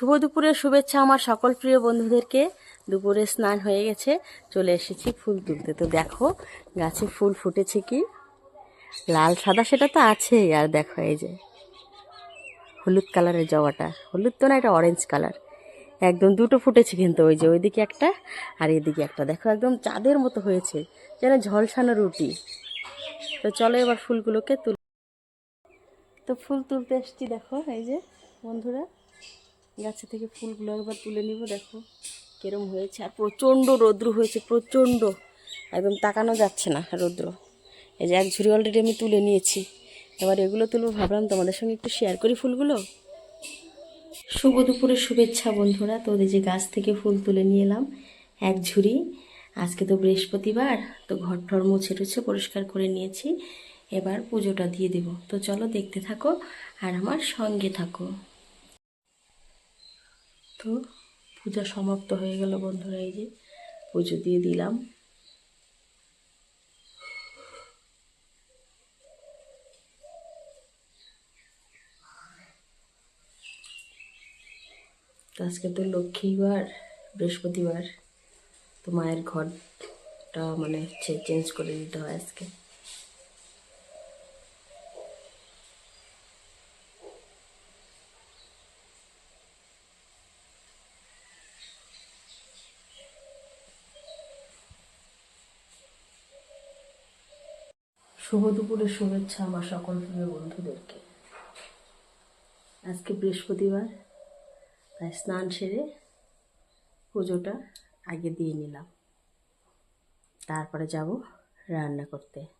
শুভ দুপুরের শুভেচ্ছা আমার সকল প্রিয় বন্ধুদেরকে। দুপুরে স্নান হয়ে গেছে, চলে এসেছি ফুল তুলতে। তো দেখো, গাছে ফুল ফুটেছে কি? লাল সাদা সেটা তো আছেই, আর দেখো এই যে, হলুদ কালারের জবাটা। হলুদ তো না, এটা অরেঞ্জ কালার একদম দুটো ফুটেছে কিন্তু, ওই যে ওইদিকে একটা আর এদিকে একটা। দেখো, একদম চাঁদের মতো হয়েছে, যেন ঝলসানো রুটি। তো চলো এবার ফুলগুলোকে তুল তো ফুল তুলতে এসছি, দেখো, এই যে বন্ধুরা। গাছে থেকে ফুলগুলো একবার তুলে নিব, দেখো কিরম হয়েছে। আর প্রচণ্ড রৌদ্র হয়েছে, প্রচণ্ড। একদম তাকানো যাচ্ছে না রৌদ্র। এই যে এক ঝুড়ি অলরেডি আমি তুলে নিয়েছি। এবার এগুলো তুলবো, ভাবলাম তোমাদের সঙ্গে একটু শেয়ার করি ফুলগুলো। শুভ দুপুরের শুভেচ্ছা বন্ধুরা। তো ওদের যে গাছ থেকে ফুল তুলে নিয়ে এলাম, এক ঝুড়ি। আজকে তো বৃহস্পতিবার, তো ঘর ঠর মুছে টুছে পরিষ্কার করে নিয়েছি। এবার পুজোটা দিয়ে দেব। তো চলো দেখতে থাকো আর আমার সঙ্গে থাকো। তো পূজা সমাপ্ত হয়ে গেল বন্ধুরা, এই যে পুজো দিয়ে দিলাম। আজকে তো লক্ষ্মীবার, বৃহস্পতিবার, তো মায়ের ঘরটা মানে হচ্ছে চেঞ্জ করে দিতে হয় আজকে। শুভ দুপুরের শুভেচ্ছা আমার সকল প্রিয় বন্ধুদেরকে। আজকে বৃহস্পতিবার, তাই স্নান সেরে পুজোটা আগে দিয়ে নিলাম। তারপরে যাব রান্না করতে।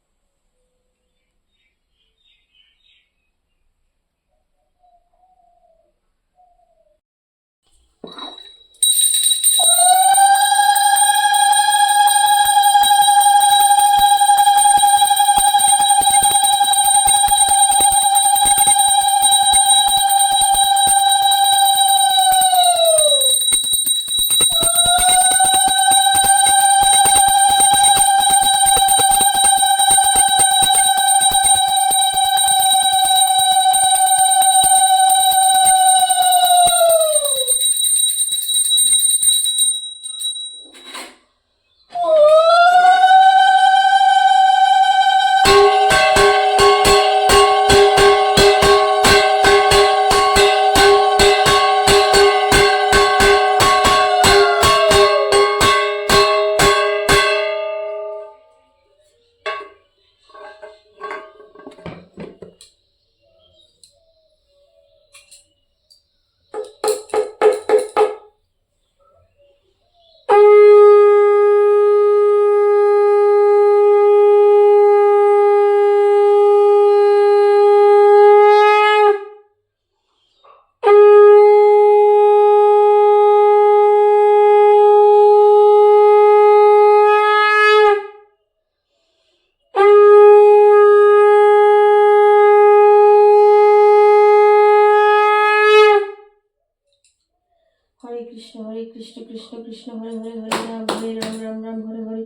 কৃষ্ণ, হরে কৃষ্ণ কৃষ্ণ কৃষ্ণ, হরে হরে হরে রাম হরে রাম রাম রাম, হরে হরে।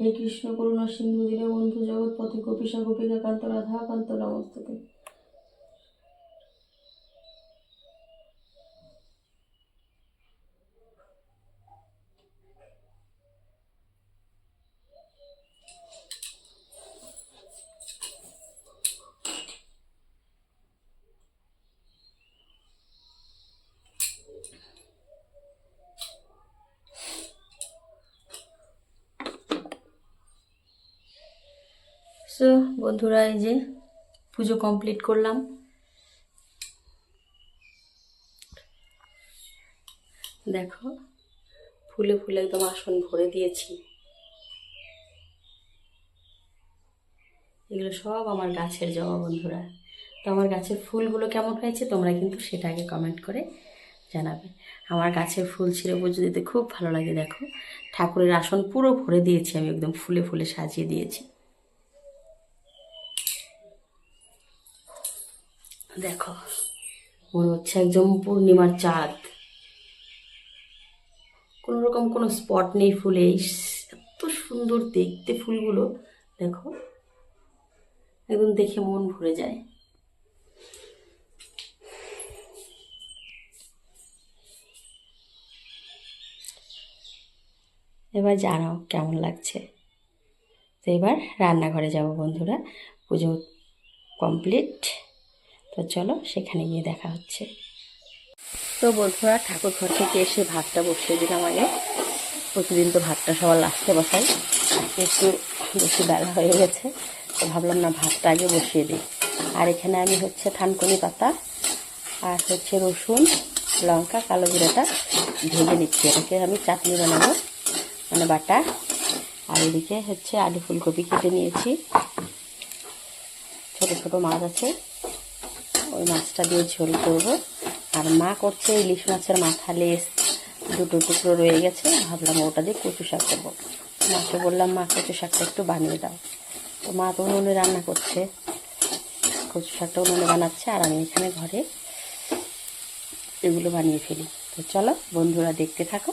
হে কৃষ্ণ করুণা সিন্ধু দীনবন্ধু জগৎপথে গোপীষা গোপিকা কান্ত রাধা কান্ত নমস্তুতে। সো বন্ধুরা, এই যে পুজো কমপ্লিট করলাম। দেখো, ফুলে ফুলে একদম আসন ভরে দিয়েছি। এগুলো সব আমার গাছের জমা বন্ধুরা। তো আমার গাছের ফুলগুলো কেমন হয়েছে তোমরা কিন্তু সেটা আগে কমেন্ট করে জানাবে। আমার গাছের ফুল ছিঁড়ে পুজো দিতে খুব ভালো লাগে, দেখো। ঠাকুরের আসন পুরো ভরে দিয়েছি আমি, একদম ফুলে ফুলে সাজিয়ে দিয়েছি। দেখো, মনে হচ্ছে একদম পূর্ণিমার চাঁদ। কোনো রকম কোনো স্পট নেই ফুলে এত সুন্দর দেখতে ফুলগুলো, দেখো। একদম দেখে মন ভরে যায়। এবার জানাও কেমন লাগছে? তো এবার রান্নাঘরে যাব বন্ধুরা, পুজো কমপ্লিট তো চলো সেখানে গিয়ে দেখা হচ্ছে। তো বন্ধুরা, ঠাকুর ঘর থেকে এসে ভাতটা বসিয়ে দিলাম আগে। প্রতিদিন তো ভাতটা সবার লাস্টে বসাই। একটু বেশি বেলা হয়ে গেছে, তো ভাবলাম না ভাতটা আগে বসিয়ে দিই। আর এখানে আমি হচ্ছে থানকুনি পাতা আর হচ্ছে রসুন, লঙ্কা, কালো জিরাটা ভেজে নিচ্ছি। এটাকে আমি চাটনি বানাবো মানে বাটা। আর এদিকে হচ্ছে আলু ফুলকপি কেটে নিয়েছি। ছোট ছোট মাছ আছে। মাছটা দিয়ে ঝোল করব। আর মা করছে ইলিশ মাছের মাথা লেস, দুটো টুকরো রয়ে গেছে। ভাবলাম ওটা দিয়ে কচু শাক করব। মাকে বললাম, মা, কচু শাকটা একটু বানিয়ে দাও। তো মা তো উনুনে রান্না করছে। কচু শাকটা উনুনে বানাচ্ছে আর আমি এখানে ঘরে এগুলো বানিয়ে ফেলি। তো চলো বন্ধুরা দেখতে থাকো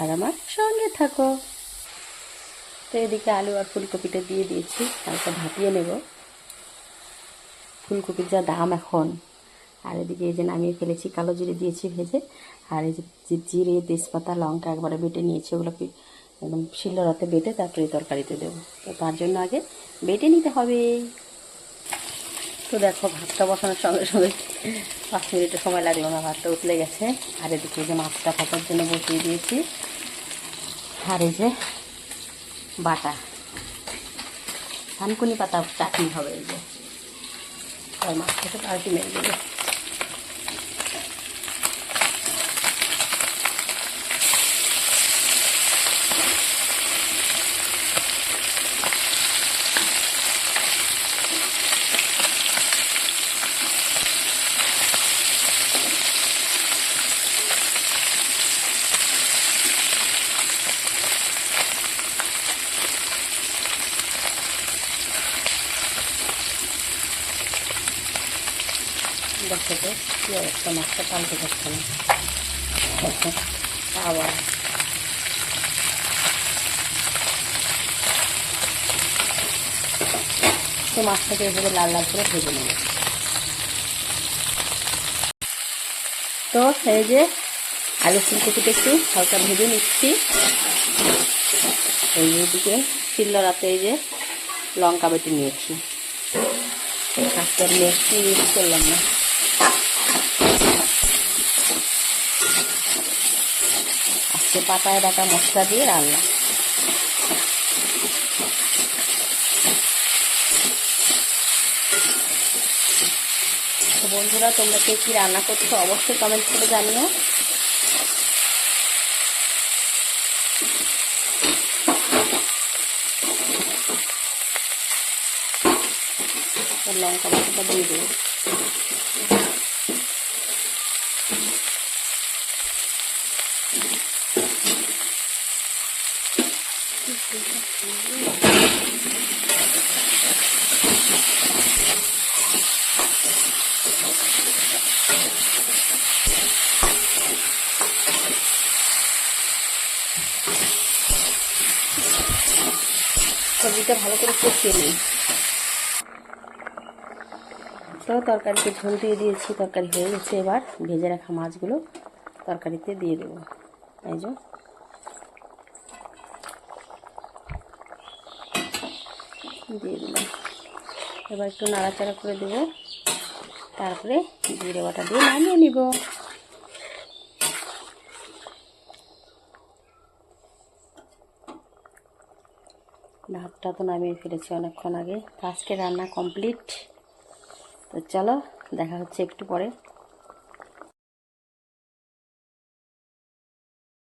আর আমার সঙ্গে থাকো। তো এদিকে আলু আর ফুলকপিটা দিয়ে দিয়েছি। হালকা ভাপিয়ে নেব। ফুলকপির যা দাম এখন। আর এদিকে এই যে নামিয়ে ফেলেছি, কালো জিরে দিয়েছি ভেজে। আর এই যে জিরে, তেজপাতা, লঙ্কা একবারে বেটে নিয়েছি, ওগুলোকে একদম শিলরাতে বেটে তারপরে তরকারিতে দেবো। তো তার জন্য আগে বেটে নিতে হবে। তো দেখো, ভাতটা বসানোর সঙ্গে সঙ্গে পাঁচ মিনিটের সময় লাগল না, ভাতটা উতলে গেছে। আর এদিকে যে মাছটা ভাতার জন্য বসিয়ে দিয়েছি। আর এই যে বাটা ধানকুনি পাতা চাটনি হবে এই যে। আর মাছটাকে পাল্টি মেরে দেবে দেখো তো কী মাছটা পাল্টে যাচ্ছে তো মাছটাকে এভাবে লাল লাল করে ভেজে নেব তো এই যে আলু ফুলকপিটা একটু হালকা ভেজে নিচ্ছি। এই এদিকে শিল্লরাতে এই যে লঙ্কা বেটে নিয়েছি। আজকে একটু ইউজ করলাম না। আজকে পাতায় ডাটা মশলা দিয়ে রান্না। বন্ধুরা, তোমরা কে কী রান্না করছ অবশ্যই কমেন্ট করে জানিও। লঙ্কা মশলাটা দিয়ে দেবো। সবজিটা ভালো করে কষিয়ে নিই তো তরকারিতে ঝোল দিয়ে দিয়েছি, তরকারি হয়ে গেছে এবার। ভেজে রাখা মাছগুলো তরকারিতে দিয়ে দেবো। এই যে। দিয়ে দিলাম। এবার একটু নাড়াচাড়া করে দেবো। তারপরে জিরে বাটা দিয়ে নামিয়ে নিব। ভাতটা তো নামিয়ে ফেলেছি অনেকক্ষণ আগে। তো আজকে রান্না কমপ্লিট তো চলো, দেখা হচ্ছে একটু পরে।